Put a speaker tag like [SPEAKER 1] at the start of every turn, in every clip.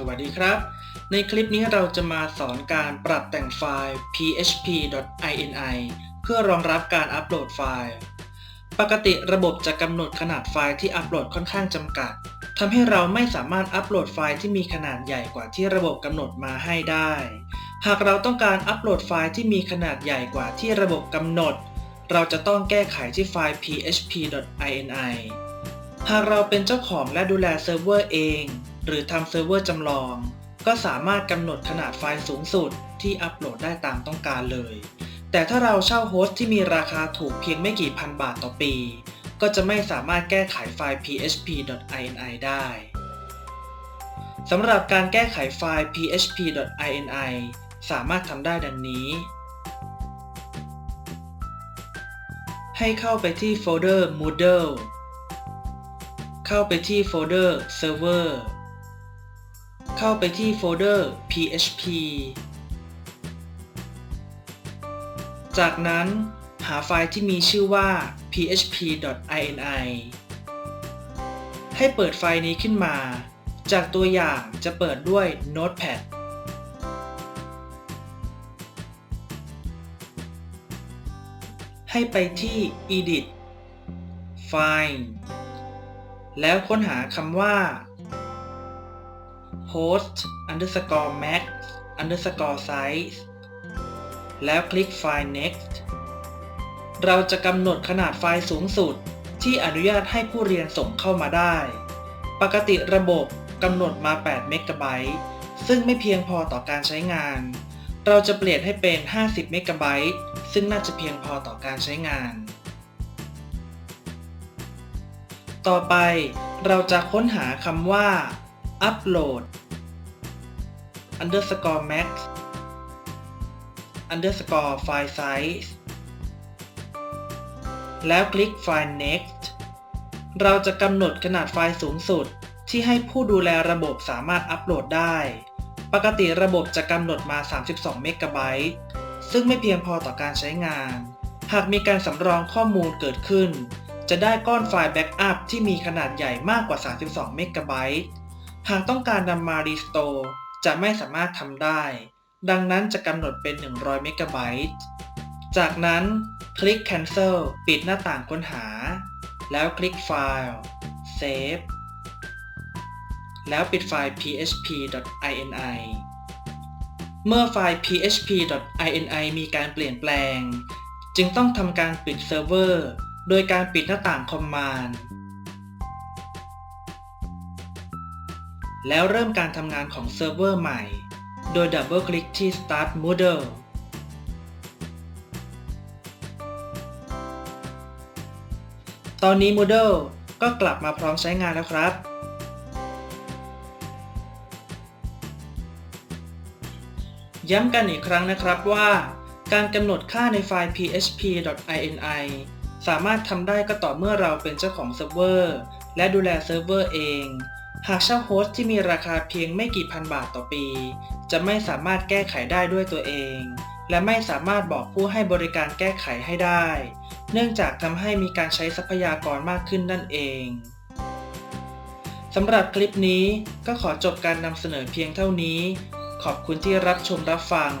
[SPEAKER 1] สวัสดีครับ ในคลิปนี้เราจะมาสอนการปรับแต่งไฟล์ php.ini เพื่อรองรับการอัปโหลดไฟล์ ปกติระบบจะกำหนดขนาดไฟล์ที่อัปโหลดค่อนข้างจำกัดทำให้เราไม่สามารถอัปโหลดไฟล์ที่มีขนาดใหญ่กว่าที่ระบบกำหนดมาให้ได้ หากเราต้องการอัปโหลดไฟล์ที่มีขนาดใหญ่กว่าที่ระบบกำหนด เราจะต้องแก้ไขที่ไฟล์ php.ini หากเราเป็นเจ้าของและดูแลเซิร์ฟเวอร์เอง หรือทำเซิร์ฟเวอร์จำลอง ก็สามารถกำหนดขนาดไฟล์สูงสุดที่อัปโหลดได้ตามต้องการเลย แต่ถ้าเราเช่าโฮสต์ที่มีราคาถูกเพียงไม่กี่พันบาทต่อปี ก็จะไม่สามารถแก้ไขไฟล์ php.ini ได้สำหรับการแก้ไขไฟล์ php.ini สามารถทำได้ดังนี้ ให้เข้าไปที่โฟลเดอร์ Moodle เข้าไปที่โฟลเดอร์ Server เข้าไปที่โฟลเดอร์ PHP จากนั้นหาไฟล์ที่มีชื่อว่า php.ini ให้เปิดไฟล์นี้ขึ้นมา จากตัวอย่างจะเปิดด้วย Notepad ให้ไปที่ Edit File แล้วค้นหาคำว่า host underscore max underscore size แล้วคลิกไฟล์ next เราจะกำหนดขนาดไฟล์สูงสุดที่อนุญาตให้ผู้เรียนส่งเข้ามาได้ ปกติระบบกำหนดมา 8 เมกะไบต์ซึ่งไม่เพียงพอต่อการใช้งาน เราจะเปลี่ยนให้เป็น 50 เมกะไบต์ซึ่งน่าจะเพียงพอต่อการใช้งาน ต่อไปเราจะค้นหาคำว่า upload underscore max underscore file size แล้วคลิกไฟล์ next เราจะกำหนดขนาดไฟล์สูงสุด ที่ให้ผู้ดูแลระบบสามารถอัปโหลดได้ ปกติระบบจะกำหนดมา 32 เมกะไบต์ซึ่งไม่เพียงพอต่อการใช้งาน หากมีการสำรองข้อมูลเกิดขึ้น จะได้ก้อนไฟล์แบ็กอัพที่มีขนาดใหญ่มากกว่า 32 เมกะไบต์หากต้องการนำมารีสโตร์ จะไม่สามารถทำได้ ดังนั้นจะกำหนดเป็น 100 เมกะไบต์ จากนั้นคลิก cancel ปิดหน้าต่างค้นหา แล้วคลิกไฟล์ save แล้วปิดไฟล์ php.ini เมื่อไฟล์ php.ini มีการเปลี่ยนแปลง จึงต้องทำการปิดเซิร์ฟเวอร์ โดยการปิดหน้าต่างคอมมานด์ แล้วเริ่มการทำงานของเซิร์ฟเวอร์ใหม่ โดยดับเบิลคลิกที่ Start Moodle ตอนนี้ Moodle ก็กลับมาพร้อมใช้งานแล้วครับ ย้ำกันอีกครั้งนะครับว่า การกำหนดค่าในไฟล์ php.ini สามารถทำได้ก็ต่อเมื่อเราเป็นเจ้าของเซิร์ฟเวอร์ และดูแลเซิร์ฟเวอร์เอง หากเช่าโฮสต์ที่มีราคาเพียงไม่กี่พันบาทต่อปี จะไม่สามารถแก้ไขได้ด้วยตัวเอง และไม่สามารถบอกผู้ให้บริการแก้ไขให้ได้ เนื่องจากทำให้มีการใช้ทรัพยากรมากขึ้นนั่นเองสำหรับคลิปนี้ก็ขอจบการนำเสนอเพียงเท่านี้ ขอบคุณที่รับชมรับฟัง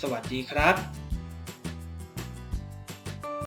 [SPEAKER 1] สวัสดีครับ